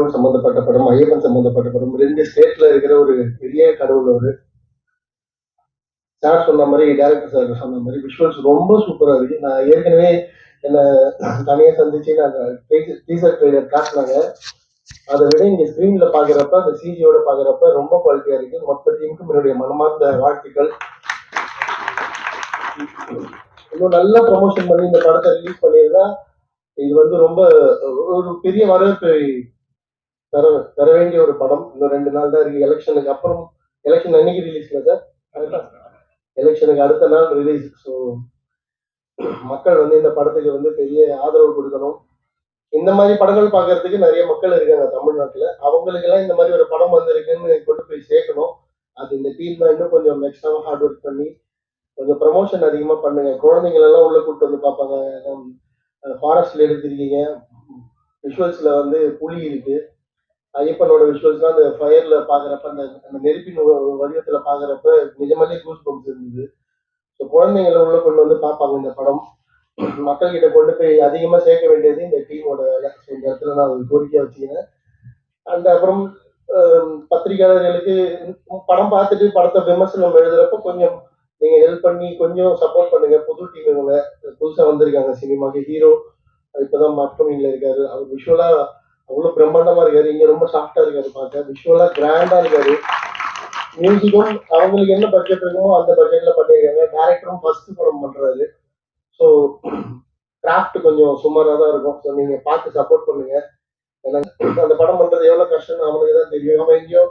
கடவுள் சம்பந்தப்பட்ட படம் ஐயப்பன் சம்பந்தப்பட்ட படம் ரெண்டு ஸ்டேட்ல இருக்கிற ஒரு பெரிய கடவுள் அவரு. சார் சொன்ன மாதிரி டேரக்டர் சார் சொன்ன மாதிரி விஷுவல்ஸ் ரொம்ப சூப்பரா இருக்கு. நான் ஏற்கனவே என்ன தனியா சந்திச்சு நாங்கள் டீசர் ட்ரெய்லர் காட்டினாங்க. அதை விட இங்க ஸ்கிரீன்ல பாக்குறப்ப அந்த சிஜியோட பாக்குறப்ப ரொம்ப குவாலிட்டியா இருக்கு. மொத்த டீமுக்கும் என்னுடைய மனமார்ந்த வாழ்த்துக்கள். இன்னும் நல்ல ப்ரமோஷன் பண்ணி இந்த படத்தை ரிலீஸ் பண்ணியிருந்தா இது வந்து ரொம்ப ஒரு பெரிய வரவேற்பை பெற பெற வேண்டிய ஒரு படம். இன்னும் ரெண்டு நாள் தான் இருக்கு. எலெக்ஷனுக்கு அப்புறம் எலெக்ஷன் அன்னைக்கு ரிலீஸ்ல சார் எலெக்ஷனுக்கு அடுத்த நாள் ரிலீஸ் ஸோ மக்கள் வந்து இந்த படத்துக்கு வந்து பெரிய ஆதரவு கொடுக்கணும். இந்த மாதிரி படங்கள் பார்க்கறதுக்கு நிறைய மக்கள் இருக்காங்க தமிழ்நாட்டுல. அவங்களுக்கு எல்லாம் இந்த மாதிரி ஒரு படம் வந்திருக்குன்னு கொண்டு போய் சேர்க்கணும். அது இந்த டீம் தான் இன்னும் கொஞ்சம் எக்ஸ்ட்ராவா ஹார்ட் ஒர்க் பண்ணி கொஞ்சம் ப்ரமோஷன் அதிகமா பண்ணுங்க. குழந்தைங்களெல்லாம் எல்லாம் உள்ள வந்து பார்ப்பாங்க. ஃபாரஸ்ட்ல எடுத்திருக்கீங்க. விஷுவல்ஸ்ல வந்து புலி இருக்கு. ஐயப்பனோட விஷுவல்ஸ்லாம் அந்த ஃபயர்ல பாக்குறப்ப அந்த அந்த நெருப்பின் வடிவத்துல பாக்குறப்ப நிஜமாலே கூஸ் பம்ஸ் இருந்தது. ஸோ குழந்தைங்களை உள்ள கொண்டு வந்து பார்ப்பாங்க இந்த படம். மக்கள் கிட்ட கொண்டு போய் அதிகமா சேர்க்க வேண்டியது இந்த டீமோட வேலை. ஸோ இந்த இடத்துல நான் ஒரு கோரிக்கையா வச்சுக்கிறேன். அண்ட் அப்புறம் பத்திரிகையாளர்களுக்கு படம் பார்த்துட்டு படத்தை விமர்சனம் எழுதுறப்ப கொஞ்சம் நீங்க ஹெல்ப் பண்ணி கொஞ்சம் சப்போர்ட் பண்ணுங்க. புது டீம் இவங்க புதுசா வந்திருக்காங்க. சினிமாக்கு ஹீரோ இப்பதான் மார்க்கமிங்ல இருக்காரு. அவர் விஷுவலா அவ்வளவு பிரம்மாண்டமா இருக்காரு. இங்க ரொம்ப சாஃப்டா இருக்காரு பார்க்க. விஷுவலா கிராண்டா இருக்காரு. மியூசிக்கும் அவங்களுக்கு என்ன பட்ஜெட் இருக்குமோ அந்த பட்ஜெட்ல பண்ணிருக்காங்க. டேரக்டரும் ஃபர்ஸ்ட் படம் பண்றாரு. ஸோ கிராஃப்ட் கொஞ்சம் சுமாரா தான் இருக்கும். ஸோ நீங்க பார்த்து சப்போர்ட் பண்ணுங்க. ஏன்னா அந்த படம் பண்றது எவ்வளவு கஷ்டம்னு அவனுக்கு தான் தெரியும். அவன் எங்கேயோ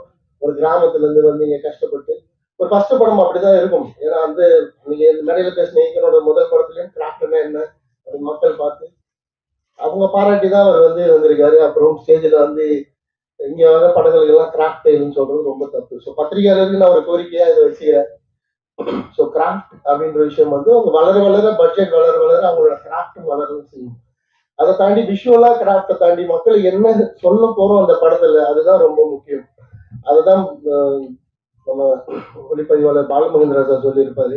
ஒரு கிராமத்துல இருந்து வந்து நீங்க கஷ்டப்பட்டு ஒரு ஃபர்ஸ்ட் படம் அப்படிதான் இருக்கும். ஏன்னா வந்து நீங்க இந்த மேடையில பேசின முதல் படத்துலயும் கிராஃப்ட்னா என்ன? அவங்க பாராட்டி தான் அவர் வந்து வந்திருக்காரு. அப்புறம் ஸ்டேஜில் வந்து இங்கே வர படங்களுக்கு எல்லாம் கிராஃப்ட் இல்லைன்னு சொல்றது ரொம்ப தப்பு. ஸோ பத்திரிகையாளருக்கு நான் ஒரு கோரிக்கையா இதை வச்சுக்கிறேன். ஸோ கிராஃப்ட் அப்படின்ற விஷயம் வந்து அவங்க வளர வளர பட்ஜெட் வளர வளர அவங்களோட கிராஃப்டும் வளரும் செய்யும். அதை தாண்டி விஷுவலா கிராஃப்டை தாண்டி மக்கள் என்ன சொல்ல போறோம் அந்த படத்துல அதுதான் ரொம்ப முக்கியம். அதுதான் நம்ம ஒளிப்பதிவாளர் பாலமகேந்திரா சார் சொல்லியிருப்பாரு.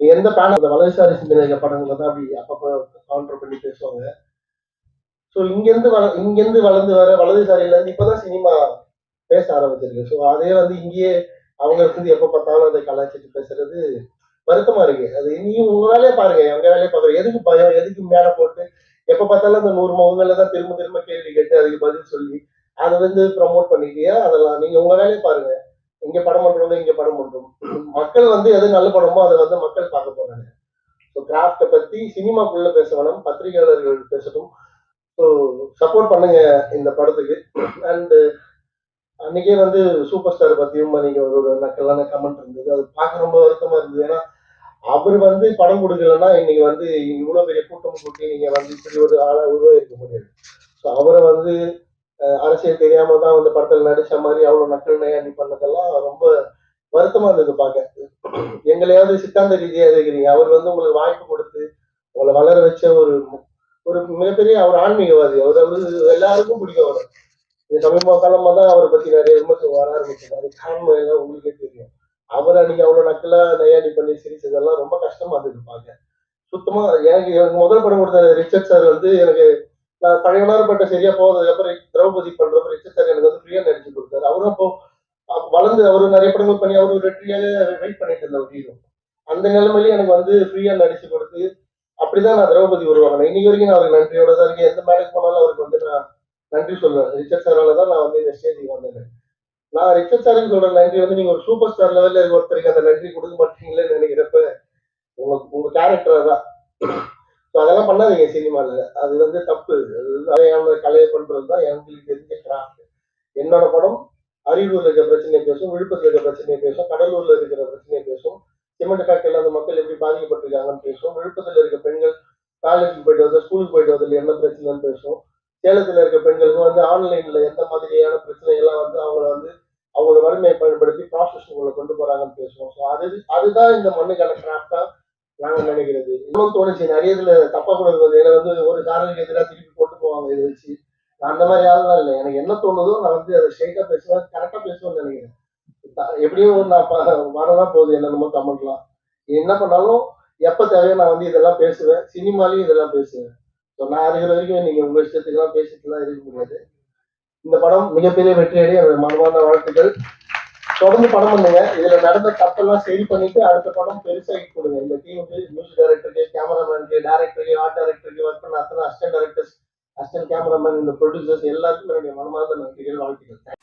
எந்த பேனல் அந்த வலதுசாரி சிந்தனை படங்களை தான் அப்படி அப்பப்போ கவுண்டர் பண்ணி பேசுவாங்க. ஸோ இங்கேருந்து வள இங்கேருந்து வளர்ந்து வர வலதுசாரியிலேருந்து இப்போ தான் சினிமா பேச ஆரம்பிச்சிருக்கு. ஸோ அதே வந்து இங்கேயே அவங்க இருந்து எப்போ பார்த்தாலும் அதை கலாச்சிட்டு பேசுறது வருத்தமா இருக்கு. அது நீயும் உங்க வேலையை பாருங்க. எங்க வேலையை பாக்குறோம் எதுக்கு பயம்? எதுக்கு மேல போட்டு எப்ப பார்த்தாலும் அந்த நூறு முகங்கள்ல தான் திரும்ப திரும்ப கேள்வி கேட்டு அதுக்கு பதில் சொல்லி அதை வந்து ப்ரமோட் பண்ணிக்கியா அதெல்லாம் நீங்க உங்க வேலையை பாருங்க. இங்க படம் பண்றவங்க இங்க படம் பண்றோம். மக்கள் வந்து எது நல்ல படமோ அதை வந்து மக்கள் பார்க்க போறாங்க. ஸோ கிராஃப்டை பத்தி சினிமாக்குள்ள பேச வேணாம். பத்திரிகையாளர்கள் பேசட்டும். ஸோ சப்போர்ட் பண்ணுங்க இந்த படத்துக்கு. அண்டு அன்னைக்கே வந்து சூப்பர் ஸ்டார் பத்தியும் நீங்க ஒரு ஒரு நக்கலான கமெண்ட் இருந்தது. அது பார்க்க ரொம்ப வருத்தமா இருந்தது. ஏன்னா அவர் வந்து படம் கொடுக்கலன்னா இன்னைக்கு வந்து இவ்வளவு பெரிய கூட்டம் கூட்டி நீங்க வந்து இப்படி ஒரு ஆளா உருவாயிருக்க முடியாது. ஸோ அவரை வந்து அரசியல் தெரியாம தான் அந்த படத்துல நடிச்ச மாதிரி அவ்வளவு நக்கல் நையாண்டி பண்ணதெல்லாம் ரொம்ப வருத்தமா இருந்தது பார்க்க. எங்களையாவது சித்தாந்த ரீதியா இருக்கிறீங்க அவர் வந்து உங்களுக்கு வாய்ப்பு கொடுத்து உங்களை வளர வச்ச ஒரு ஒரு மிகப்பெரிய அவர் ஆன்மீகவாதி. அவர் அவரு எல்லாருக்கும் பிடிக்கும் அவர். இந்த சமீப காலமா தான் அவரை பத்தி நிறைய விமர்சனம் வர ஆரம்பிச்சது. அது காரணம் எல்லாம் உங்களுக்கே தெரியும். அவர் அன்னைக்கு அவ்வளவு நக்கலா நையாண்டி பண்ணி சிரிச்சதெல்லாம் ரொம்ப கஷ்டமா இருந்தது பார்க்க சுத்தமா எனக்கு எனக்கு முதல் படம் கொடுத்த ரிச்சர்ட் சார் வந்து எனக்கு நான் பழையவனார்பட்ட சரியா போனதுக்கு அப்புறம் திரௌபதி பண்றப்ப ரிச்சர்ட் சார் எனக்கு வந்து ஃப்ரீயா நடிச்சு கொடுத்தாரு. அவரும் அப்போ வளர்ந்து அவரு நிறைய படங்கள் பண்ணி அவரு வெற்றியாக வெயிட் பண்ணிட்டு இருந்த ஒரு ஹீரோ அந்த நிலைமையில எனக்கு வந்து ஃப்ரீயா நடிச்சு கொடுத்து அப்படிதான் நான் திரௌபதி உருவாங்க இன்னைக்கு வரைக்கும் நான் அவருக்கு நன்றியோட தான் இருக்கேன். எந்த மேரேஜ் போனாலும் அவருக்கு வந்து நான் நன்றி சொல்றேன் ரிச்சர்ட் சாரால தான் நான் வந்து இந்த ஸ்டேஜுக்கு வந்தேன். நான் ரிச்சர்ட் சாருக்கு சொல்ற நன்றி. வந்து நீங்க ஒரு சூப்பர் ஸ்டார் லெவல்ல இருக்க ஒருத்தருக்கு அந்த நன்றி கொடுக்க மாட்டீங்களேன்னு நினைக்கிறப்ப உங்க உங்க கேரக்டர் தான். ஸோ அதெல்லாம் பண்ணாதீங்க சினிமால. அது வந்து தப்பு. அது வந்து அதையான கலையை பண்றது தான். எங்களுக்கு தெரிஞ்ச கிராஃப்ட் என்னோட படம் அரியலூர்ல இருக்கிற பிரச்சனையை பேசும் விழுப்புரத்துல இருக்கிற பிரச்சனையை பேசும் கடலூர்ல இருக்கிற பிரச்சனையை பேசும். சிமெண்ட் ஃபேக்டரி அந்த மக்கள் எப்படி பாதிக்கப்பட்டிருக்காங்கன்னு பேசுவோம். விழுப்புரத்தில் இருக்க பெண்கள் காலேஜுக்கு போயிட்டு வந்து ஸ்கூலுக்கு போயிட்டு வரதுல என்ன பிரச்சனைன்னு பேசுவோம். சேலத்தில் இருக்க பெண்களுக்கு வந்து ஆன்லைன்ல எந்த மாதிரியான பிரச்சனைகள்லாம் வந்து அவங்கள வந்து அவங்களோட வறுமையை பயன்படுத்தி ப்ராசஸ் உங்களை கொண்டு போறாங்கன்னு பேசுவோம். ஸோ அது அதுதான் இந்த மண்ணுக்கான கிராஃப்டா நாங்க நினைக்கிறது. இன்னும் தோணுச்சு. நிறைய இதுல தப்பா கூட இருக்குது ஏன்னா வந்து ஒரு காரனுக்கு எதிராக திருப்பி கொண்டு போவாங்க இதை வச்சு. நான் அந்த மாதிரி ஆளுலாம் இல்லை. எனக்கு என்ன தோணுதோ நான் வந்து அதை ஸ்ட்ரைட்டா பேசுவேன் கரெக்டா பேசுவேன்னு நினைக்கிறேன். எப்படியும் நான் ப- வரதான் போகுது. என்னென்னமோ கமெண்ட்லாம். என்ன பண்ணாலும் எப்ப தேவையோ நான் வந்து இதெல்லாம் பேசுவேன். சினிமாலையும் இதெல்லாம் பேசுவேன். ஸோ நான் இருக்கிற வரைக்கும் நீங்க உங்க இஷ்டத்துக்கெல்லாம் பேசிட்டுலாம் இருக்க முடியாது. இந்த படம் மிகப்பெரிய வெற்றியடைய என்னோட மனமான வாழ்த்துக்கள். தொடர்ந்து படம் பண்ணுங்க. இதுல நடந்த தப்பெல்லாம் சரி பண்ணிட்டு அடுத்த படம் பெருசாகி கொடுங்க. இந்த டீமுக்கு மியூசிக் டைரக்டருக்கு கேமராமேனுக்கு டேரக்டருக்கு ஆர்ட் டைரக்டருக்கு ஒர்க் பண்ண அத்தனை அசிஸ்டன்ட் டைரக்டர்ஸ் அசிஸ்டன்ட் கேமராமேன் இந்த ப்ரொடியூசர்ஸ் எல்லாருக்கும் என்னுடைய மனமார்ந்த நன்றிகள் வாழ்த்துக்கள்.